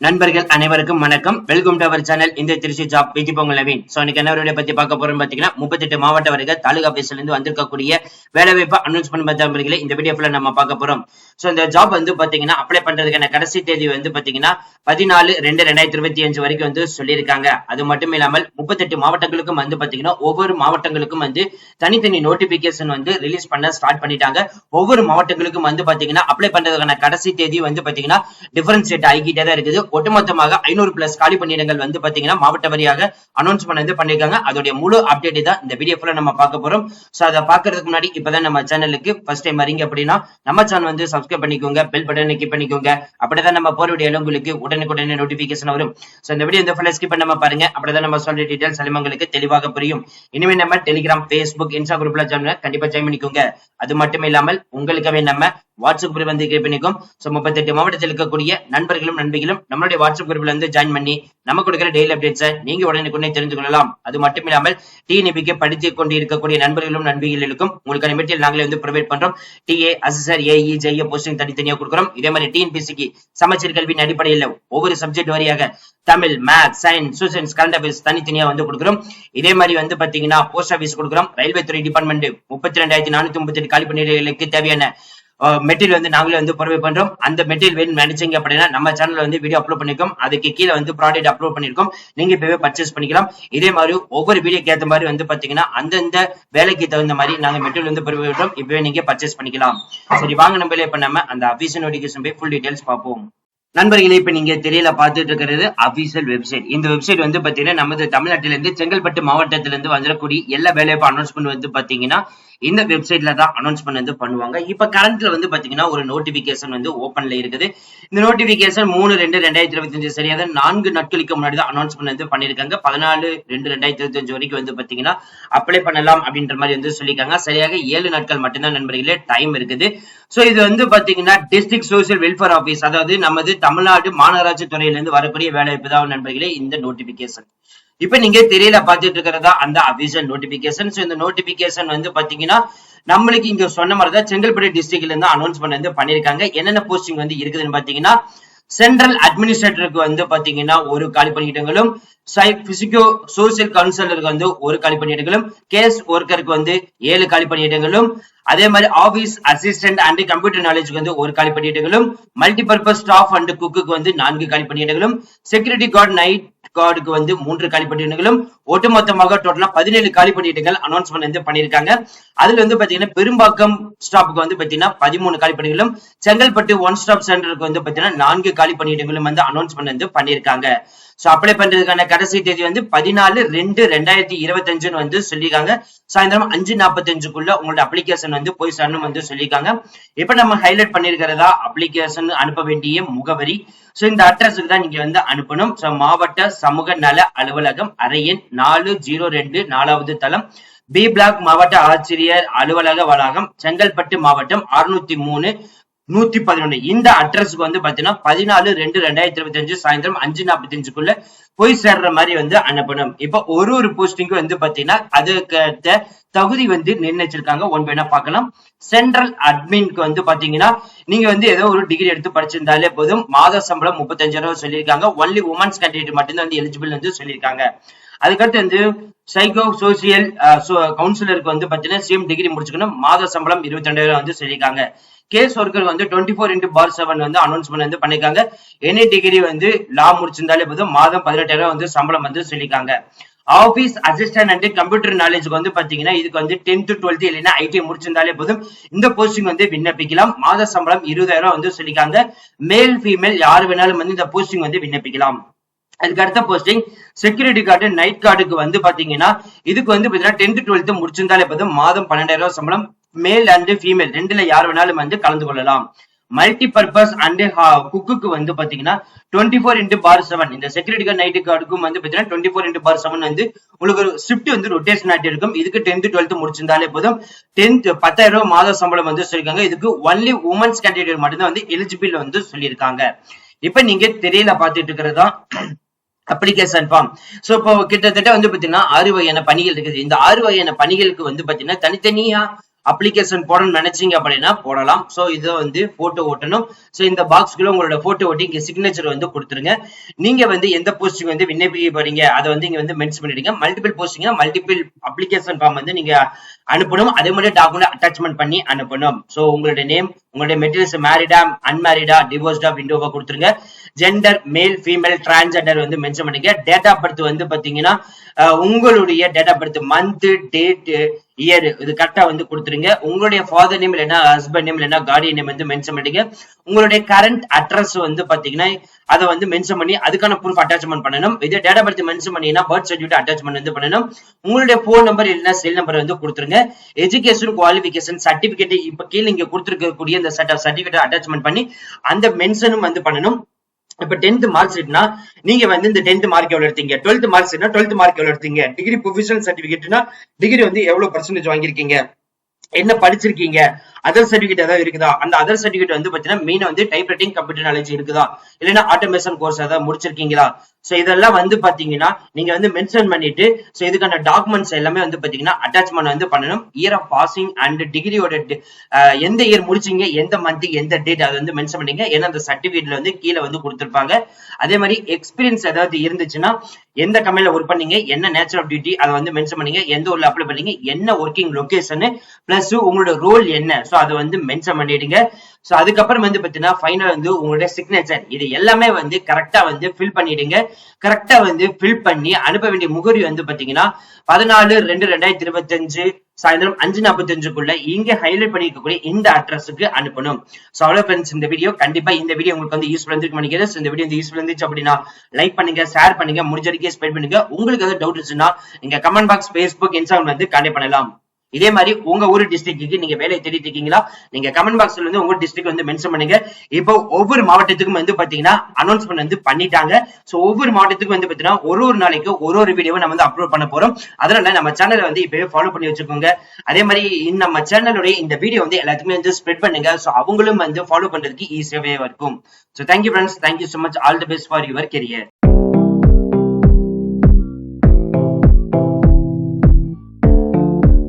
நண்பர்கள் அனைவருக்கும் வணக்கம். வெல்கம் டு அவர் சேனல் இந்த திருச்சி ஜாப் விஜி பொங்கல் நவீன். சோ இன்னைக்கு என்ன பத்தி பார்க்க போறோம் பாத்தீங்கன்னா முப்பத்தெட்டு மாவட்ட வரைக்கும் தாலுகா பேசல இருந்து வந்திருக்கக்கூடிய வேலை வாய்ப்பு அனௌன்ஸ் பண்ண நண்பர்களே இந்த வீடியோ நம்ம பார்க்க போறோம். சோ இந்த ஜாப் வந்து பாத்தீங்கன்னா அப்ளை பண்றதுக்கான கடைசி தேதி வந்து பாத்தீங்கன்னா பதினாலு ரெண்டு ரெண்டாயிரத்தி இருபத்தி அஞ்சு வரைக்கும் வந்து சொல்லியிருக்காங்க. அது மட்டும் இல்லாமல் முப்பத்தெட்டு மாவட்டங்களுக்கும் வந்து பாத்தீங்கன்னா ஒவ்வொரு மாவட்டங்களுக்கும் வந்து தனித்தனி நோட்டிபிகேஷன் வந்து ரிலீஸ் பண்ண ஸ்டார்ட் பண்ணிட்டாங்க. ஒவ்வொரு மாவட்டங்களுக்கும் வந்து பாத்தீங்கன்னா அப்ளை பண்றதுக்கான கடைசி தேதி வந்து பாத்தீங்கன்னா டிஃபரன்ஷியேட் ஆகிக்கிட்டே தான் இருக்குது. ஒட்டுமொத்தமாக ஐநூறு பிளஸ் காலி பணியிடங்கள் வந்து பாத்தீங்கன்னா மாவட்ட வாரியாக அனௌன்ஸ் வந்து பண்ணிருக்காங்க அதோடைய முழு அப்டேட் தான் இந்த வீடியோ நம்ம பார்க்க போறோம். சோ அதை பாக்குறதுக்கு முன்னாடி இப்பதான் நம்ம சேனலுக்கு ஃபர்ஸ்ட் டைம் வரீங்க அப்படின்னா நம்ம சேனல் வந்து சப்ஸ்கிரைப் பண்ணிக்கோங்க பெல் பட்டனை கிளிக் பண்ணிக்கோங்க. அப்படிதான் நம்ம போற வீடியோ உங்களுக்கு உடனுக்குடனே நோட்டிபிகேஷன் வரும். சோ இந்த வீடியோ இந்த ஃபுல்லா ஸ்கிப் பண்ணாம பாருங்க. அப்படிதான் நம்ம சொல்ற டீடைல்ஸ் எல்லாம் உங்களுக்கு தெளிவாக புரியும். இனிமே நம்ம டெலிகிராம் ஃபேஸ்புக் இன்ஸ்டா குரூப்ல ஜாயின் கண்டிப்பா ஜாயின் பண்ணிக்கோங்க. அது மட்டும் இல்லாமல் உங்களுக்காகவே நம்ம வாட்ஸ்அப் குரூப் வந்து கிரியேட் பண்ணிக்கும். சோ முப்பத்தெட்டு மாவட்டத்தில் இருக்கக்கூடிய நண்பர்களும் நண்பிகளும் நம்மளுடைய வாட்ஸ்அப் குரூப்ல வந்து ஜாயின் பண்ணி நம்ம கொடுக்குற டெய்லி அப்டேட்ஸை நீங்க உடனுக்குடனே தெரிந்து கொள்ளலாம். அது மட்டும் இல்லாமல் டிஎன்பிக்கு படித்து கொண்டு இருக்கக்கூடிய நண்பர்களும் நண்பிகளுக்கும் உங்களுக்கு உங்களுக்கான மெட்டீரியல் நாங்களே வந்து ப்ரொவைட் பண்றோம். டிஏ அசிசர் ஏஇ ஜெய போஸ்டிங் தனித்தனியா கொடுக்குறோம். இதே மாதிரி டிஎன்பிசிக்கு சமச்சீர் கல்வியின் அடிப்படையில் ஒவ்வொரு சப்ஜெக்ட் வாரியாக Tamil maths science social science current affairs தனித்தனியா வந்து கொடுக்குறோம். இதே மாதிரி வந்து பாத்தீங்கன்னா போஸ்ட் ஆஃபீஸ் கொடுக்குறோம். ரயில்வே துறை டிபார்ட்மெண்ட் முப்பத்தி ரெண்டாயிரத்தி நானூத்தி முப்பத்தி எட்டு காலி பணியிடங்களுக்கு தேவையான மெட்டீரியல் வந்து நாங்களே வந்து ப்ரொவைட் பண்றோம். அந்த மெட்டீரியல் வேணும் நினைச்சீங்க அப்படின்னா நம்ம சேனல்ல வந்து வீடியோ அப்லோட் பண்ணிருக்கோம். அதுக்கு கீழே வந்து ப்ராடக்ட் அப்லோட் பண்ணிருக்கோம். நீங்க இப்பவே பர்ச்சேஸ் பண்ணிக்கலாம். இதே மாதிரி ஒவ்வொரு வீடியோக்கு ஏத்த மாதிரி வந்து பாத்தீங்கன்னா அந்தந்த வேலைக்கு தகுந்த மாதிரி நாங்க மெட்டீரியல் வந்து ப்ரொவைட் பண்றோம். இப்பவே நீங்க பர்ச்சேஸ் பண்ணிக்கலாம். சரி வாங்க நம்ம இப்ப நம்ம அந்த அபிஷன் நோட்டிபிகேஷன் போய் ஃபுல் டீடைல்ஸ் பார்ப்போம். நண்பர்களே இப்ப நீங்க தெரியல பார்த்துட்டு இருக்கிறது அபிஷியல் வெப்சைட் இந்த வெப்சைட் வந்து பாத்தீங்கன்னா நமது தமிழ்நாட்டில இருந்து செங்கல்பட்டு மாவட்டத்திலிருந்து வந்துடக்கூடிய எல்லா வேலைவாய்ப்பு அனௌன்ஸ்மெண்ட் வந்து பாத்தீங்கன்னா இந்த வெப்சைட்ல தான் அனௌன்ஸ்மெண்ட் வந்து பண்ணுவாங்க. இப்ப கரண்ட்ல வந்து பாத்தீங்கன்னா ஒரு நோட்டிபிகேஷன் வந்து ஓப்பன்ல இருக்குது. இந்த நோட்டிபிகேஷன் மூணு ரெண்டு ரெண்டாயிரத்தி இருபத்தி அஞ்சு சரியாக நான்கு நாட்களுக்கு முன்னாடி தான் அனௌன்ஸ்மெண்ட் வந்து பண்ணிருக்காங்க பதினாலு ரெண்டு ரெண்டாயிரத்தி இருபத்தி அஞ்சு வரைக்கும் வந்து பாத்தீங்கன்னா அப்ளை பண்ணலாம் அப்படின்ற மாதிரி வந்து சொல்லியிருக்காங்க. சரியாக ஏழு நாட்கள் மட்டும்தான் நண்பர்களே டைம் இருக்குது. சோ இது வந்து பாத்தீங்கன்னா டிஸ்ட்ரிக்ட் சோசியல் வெல்ஃபேர் ஆபீஸ் அதாவது நமது தமிழ்நாடு மாநகராட்சி துறையிலிருந்து வரக்கூடிய வேலைவாய்ப்பு தான் நண்பர்களே இந்த நோட்டிபிகேஷன் இப்ப நீங்க தெரியல பாத்துட்டு இருக்கிறதா அந்த அபிஷியல் நோட்டிபிகேஷன் இந்த நோட்டிபிகேஷன் வந்து பாத்தீங்கன்னா நம்மளுக்கு இங்க சொன்ன மாதிரி தான் செங்கல்பட்டு டிஸ்ட்ரிக்ட்ல இருந்து அனௌன்ஸ் பண்ணி வந்து பண்ணிருக்காங்க என்னென்ன போஸ்டிங் வந்து இருக்குதுன்னு பாத்தீங்கன்னா சென்ட்ரல் அட்மினிஸ்ட்ரேட்டருக்கு வந்து பாத்தீங்கன்னா ஒரு காலி பணியிடங்களும் பிசிக்கோ சோசியல் கவுன்சிலருக்கு வந்து ஒரு காலி பணியிடங்களும் கேஸ் ஒர்க்கருக்கு வந்து ஏழு காலி பணியிடங்களும் அதே மாதிரி ஆபீஸ் அசிஸ்டன்ட் அண்ட் கம்ப்யூட்டர் நாலேஜுக்கு வந்து ஒரு காலி பணியிடங்களும் மல்டிபர்பஸ் ஸ்டாஃப் அண்ட் குக்குக்கு வந்து நான்கு காலி பணியிடங்களும் செக்யூரிட்டி கார்டு நைட் கார்டுக்கு வந்து மூன்று காலி பணியிடங்களும் ஒட்டுமொத்தமாக டோட்டலா பதினேழு காலி பணியிடங்கள் அனௌன்ஸ்மெண்ட் வந்து பண்ணியிருக்காங்க. அதுல வந்து பாத்தீங்கன்னா பெரும்பாக்கம் ஸ்டாப்புக்கு வந்து பாத்தீங்கன்னா பதிமூணு காலி பணிகளும் செங்கல்பட்டு ஒன் ஸ்டாப் சென்டருக்கு வந்து பாத்தீங்கன்னா நான்கு காலி பணியிடங்களும் வந்து அனௌன்ஸ்மெண்ட் வந்து பண்ணிருக்காங்க ஸோ அப்ளை பண்றதுக்கான கடைசி தேதி வந்து பதினாலு ரெண்டு ரெண்டாயிரத்தி இருபத்தி அஞ்சுன்னு வந்து சொல்லியிருக்காங்க. சாயந்தரம் அஞ்சு நாற்பத்தி அஞ்சுக்குள்ள உங்களோட அப்ளிகேஷன் வந்து போய் சரணும் வந்து சொல்லியிருக்காங்க. இப்ப நம்ம ஹைலைட் பண்ணிருக்கிறதா அப்ளிகேஷன் அனுப்ப வேண்டிய முகவரி. சோ இந்த அட்ரஸுக்கு தான் நீங்க வந்து அனுப்பணும். சோ மாவட்ட சமூக நல அலுவலகம் அரையன் நாலு ஜீரோ ரெண்டு நாலாவது தளம். பி பிளாக் மாவட்ட ஆட்சியர் அலுவலக வளாகம் செங்கல்பட்டு மாவட்டம் அறுநூத்தி மூணு. நூத்தி பதினொன்னு. இந்த அட்ரஸ்க்கு வந்து பாத்தீங்கன்னா பதினாலு ரெண்டு ரெண்டாயிரத்தி இருபத்தி அஞ்சு சாயந்தரம் அஞ்சு நாற்பத்தி அஞ்சுக்குள்ள போய் சேர்ற மாதிரி வந்து அனுப்பணும். இப்ப ஒரு ஒரு போஸ்டிங்கும் வந்து பாத்தீங்கன்னா அதுக்கு தகுதி வந்து நிர்ணயிச்சிருக்காங்க. ஒன் வேணா பார்க்கலாம். சென்ட்ரல் அட்மின்க்கு வந்து பாத்தீங்கன்னா நீங்க வந்து ஏதோ ஒரு டிகிரி எடுத்து படிச்சிருந்தாலே போதும். மாத சம்பளம் முப்பத்தஞ்சாயிரம் ரூபாய் சொல்லியிருக்காங்க. ஒன்லி உமன்ஸ் கேண்டிடேட் மட்டும்தான் வந்து எலிஜிபிள் வந்து சொல்லியிருக்காங்க. அதுக்கடுத்து வந்து சைக்கோ சோசியல் கவுன்சிலருக்கு வந்து பாத்தீங்கன்னா சேம் டிகிரி முடிச்சுக்கணும். மாத சம்பளம் இருபத்தி ரெண்டாயிரம் வந்து சொல்லியிருக்காங்க. கேஸ் ஒர்க்கர் வந்து twenty four into four seven வந்து அனௌன்ஸ்மெண்ட் வந்து பண்ணிருக்காங்க. எனி டிகிரி வந்து லா முடிச்சிருந்தாலே போதும். மாதம் பதினெட்டாயிரம் வந்து சம்பளம் வந்து சொல்லியிருக்காங்க ஆபீஸ் அசிஸ்டன்ட் அண்ட் கம்ப்யூட்டர் நாலேஜ்க்கு வந்து பாத்தீங்கன்னா இதுக்கு வந்து டென்த் டுவெல்த் இல்லைன்னா ஐடி முடிச்சிருந்தாலே போதும். இந்த போஸ்டிங் வந்து விண்ணப்பிக்கலாம். மாத சம்பளம் இருபதாயிரம் வந்து சொல்லிக்காங்க மேல் ஃபீமேல் யார் வேணாலும் வந்து இந்த போஸ்டிங் வந்து விண்ணப்பிக்கலாம். அதுக்கு அடுத்த போஸ்டிங் செக்யூரிட்டி கார்டு நைட் கார்டுக்கு வந்து பாத்தீங்கன்னா இதுக்கு வந்து பாத்தீங்கன்னா டென்த் டுவெல்த் முடிச்சிருந்தாலே போதும். மாதம் பன்னெண்டாயிரம் சம்பளம் மேல் அண்ட் ஃபீமேல் ரெண்டுல யார் வேணாலும் வந்து கலந்து கொள்ளலாம். மல்டி பர்பஸ் அண்ட் குக்குக்கு வந்து பாத்தீங்கன்னா twenty four into four seven இந்த செக்யூரிட்டி கார்டு நைட்டு கார்டுக்கும் வந்து பாத்தீங்கன்னா twenty four into four seven வந்து உங்களுக்கு ஒரு ஷிஃப்ட் வந்து ரொட்டேஷன் ஆட்டி இருக்கும். இதுக்கு டென்த் டுவெல்த் முடிச்சிருந்தாலே போதும். டென்த் பத்தாயிரம் ரூபாய் மாத சம்பளம் வந்து சொல்லியிருக்காங்க. இதுக்கு ஒன்லி உமன்ஸ் கேண்டிடேட் மட்டும்தான் வந்து எலிஜிபிள் வந்து சொல்லியிருக்காங்க. இப்ப நீங்க தெரியல பாத்துட்டு இருக்கிறது தான் அப்ளிகேஷன் ஃபார்ம் சோ இப்போ கிட்டத்தட்ட வந்து பாத்தீங்கன்னா ஆறு வகையான பணிகள் இருக்குது. இந்த ஆறு வகையான பணிகளுக்கு வந்து பாத்தீங்கன்னா தனித்தனியா அப்ளிகேஷன் போடணும்னு நினைச்சீங்க அப்படின்னா போடலாம். ஸோ இதை வந்து போட்டோ ஓட்டணும். ஸோ இந்த பாக்ஸ்க்குள்ள உங்களோட போட்டோ ஓட்டி இங்கே சிக்னேச்சர் வந்து கொடுத்துருங்க. நீங்க வந்து எந்த போஸ்டிங் வந்து விண்ணப்பிக்க போறீங்க அதை வந்து இங்க வந்து மென்ஷன் பண்ணிடுங்க. Multiple posting multiple application form வந்து நீங்க அனுப்பணும். அதே மாதிரி டாக்குமெண்ட் அட்டாச்மெண்ட் பண்ணி அனுப்பணும். சோ உங்களுடைய நேம் உங்களுடைய மெட்டீரியல்ஸ் மேரிடா அன்மேரிடா டிவோர்ஸ்டா விண்டோவா கொடுத்துருங்க. ஜெண்டர் மேல் ஃபீமேல் டிரான்ஸ்ஜெண்டர் வந்து மென்ஷன் பண்ணிக்க. டேட் ஆஃப் பர்த் வந்து பாத்தீங்கன்னா உங்களுடைய date of birth month date year இது கரெக்டா வந்து கொடுத்துருங்க. உங்களுடைய ஃபாதர் நேம் இல்லைன்னா ஹஸ்பண்ட் நேம் இல்லைன்னா கார்டியன் நேம் வந்து மென்ஷன் பண்ணிக்க. உங்களுடைய கரண்ட் அட்ரஸ் வந்து பாத்தீங்கன்னா அதை வந்து மென்ஷன் பண்ணி அதுக்கான ப்ரூஃப் அட்டாச்மெண்ட் பண்ணணும். இது டேட் ஆஃப் பர்த் மென்ஷன் பண்ணீங்கன்னா பர்த் சர்டிஃபிகேட் அட்டாச்மெண்ட் வந்து பண்ணணும். உங்களுடைய ஃபோன் நம்பர் இல்லைன்னா செல் நம்பர் வந்து கொடுத்துருங்க. எஜுகேஷன் குவாலிஃபிகேஷன் சர்டிஃபிகேட் இப்ப கீழே இங்க கொடுத்துருக்கக்கூடிய இந்த செட் ஆஃப் அட்டாச்மெண்ட் பண்ணி அந்த மென்ஷனும் வந்து பண்ணணும். இப்ப டென்த் மார்க் ஷீட்னா நீங்க வந்து இந்த டென்த் மார்க் எவ்வளவு எடுத்தீங்க? டுவெல்த் மார்க் ஷீட்னா டுவெல்த் மார்க் எவ்வளவு எடுத்தீங்க? டிகிரி ப்ரொஃபஷனல் சர்டிபிகேட்னா டிகிரி வந்து எவ்வளவு பர்சன்டேஜ் வாங்கியிருக்கீங்க? என்ன படிச்சிருக்கீங்க? அதர் சர்டிபிகேட் ஏதாவது இருக்குதா? அந்த அதர் சர்டிபிகேட் வந்து பாத்தீங்கன்னா மெயின் வந்து டைப் ரைட்டிங் கம்ப்யூட்டர் நாலேஜ் இருக்குதா? இல்லைன்னா ஆட்டோமேஷன் கோர்ஸ் ஏதாவது முடிச்சிருக்கீங்களா? சோ இதெல்லாம் வந்து பாத்தீங்கன்னா நீங்க வந்து மென்ஷன் பண்ணிட்டு சோ இதுக்கான டாக்குமெண்ட்ஸ் எல்லாமே வந்து பாத்தீங்கன்னா அட்டாச்மெண்ட் வந்து பண்ணணும். இயர் ஆஃப் பாசிங் அண்ட் டிகிரியோட எந்த இயர் முடிச்சீங்க எந்த மந்த் எந்த டேட் அதை வந்து மென்ஷன் பண்ணீங்க. ஏன்னா அந்த சர்டிபிகேட்ல வந்து கீழே வந்து கொடுத்துருப்பாங்க. அதே மாதிரி எக்ஸ்பீரியன்ஸ் ஏதாவது இருந்துச்சுன்னா எந்த கம்பெனில ஒர்க் பண்ணீங்க என்ன நேச்சர் ஆஃப் டியூட்டி அதை வந்து மென்ஷன் பண்ணீங்க எந்த ஊர்ல அப்ளை பண்ணீங்க என்ன ஒர்க்கிங் லொகேஷன் பிளஸ் உங்களோட ரோல் என்ன? ஸோ அதை வந்து மென்ஷன் பண்ணிடுங்க ஸோ அதுக்கப்புறம் வந்து பாத்தீங்கன்னா ஃபைனல் வந்து உங்களுடைய சிக்னேச்சர் இது எல்லாமே வந்து கரெக்டா வந்து ஃபில் பண்ணிடுங்க கரெக்டா வந்து ஃபில் பண்ணி அனுப்ப வேண்டிய முகவரி வந்து பாத்தீங்கன்னா பதினாலு ரெண்டு ரெண்டாயிரத்தி இருபத்தஞ்சு சாயந்தரம் அஞ்சு நாற்பத்தஞ்சுக்குள்ள இங்க ஹைலைட் பண்ணிருக்கக்கூடிய இந்த அட்ரஸுக்கு அனுப்பணும். ஸோ அவ்வளோ ஃப்ரெண்ட்ஸ் இந்த வீடியோ கண்டிப்பா இந்த வீடியோ உங்களுக்கு வந்து யூஸ்ஃபுல் இருக்கு நினைக்கிறேன். So, இந்த வீடியோ வந்து யூஸ்ஃபுல் இருந்துச்சு அப்படின்னா லைக் பண்ணுங்க ஷேர் பண்ணுங்க முடிஞ்ச வரைக்கும் ஸ்பெண்ட் பண்ணுங்க. உங்களுக்கு எதாவது டவுட் இருந்துச்சுன்னா நீங்க கமெண்ட் பாக்ஸ் ஃபேஸ்புக் இன்ஸ்டாகிராம் வந்து கனெக்ட் பண்ணலாம். இதே மாதிரி உங்க ஊர் டிஸ்ட்ரிக்ட்டுக்கு நீங்க வேலையை தேடிட்டு இருக்கீங்களா? நீங்க கமெண்ட் பாக்ஸ்ல வந்து உங்க டிஸ்ட்ரிக்ட் வந்து மென்ஷன் பண்ணுங்க. இப்போ ஒவ்வொரு மாவட்டத்துக்கும் வந்து பாத்தீங்கன்னா அனௌன்ஸ்மெண்ட் வந்து பண்ணிட்டாங்க. சோ ஒவ்வொரு மாவட்டத்துக்கும் வந்து பாத்தீங்கன்னா ஒரு ஒரு நாளைக்கு ஒரு ஒரு வீடியோவை நம்ம வந்து அப்லோட் பண்ண போறோம். அதனால நம்ம சேனலை வந்து இப்பவே ஃபாலோ பண்ணி வச்சுக்கோங்க. அதே மாதிரி நம்ம சேனலுடைய இந்த வீடியோ வந்து எல்லாத்துக்குமே வந்து ஸ்ப்ரெட் பண்ணுங்க. சோ அவங்களும் வந்து ஃபாலோ பண்றதுக்கு ஈஸியாவே இருக்கும். So thank you friends thank you so much all the best for your career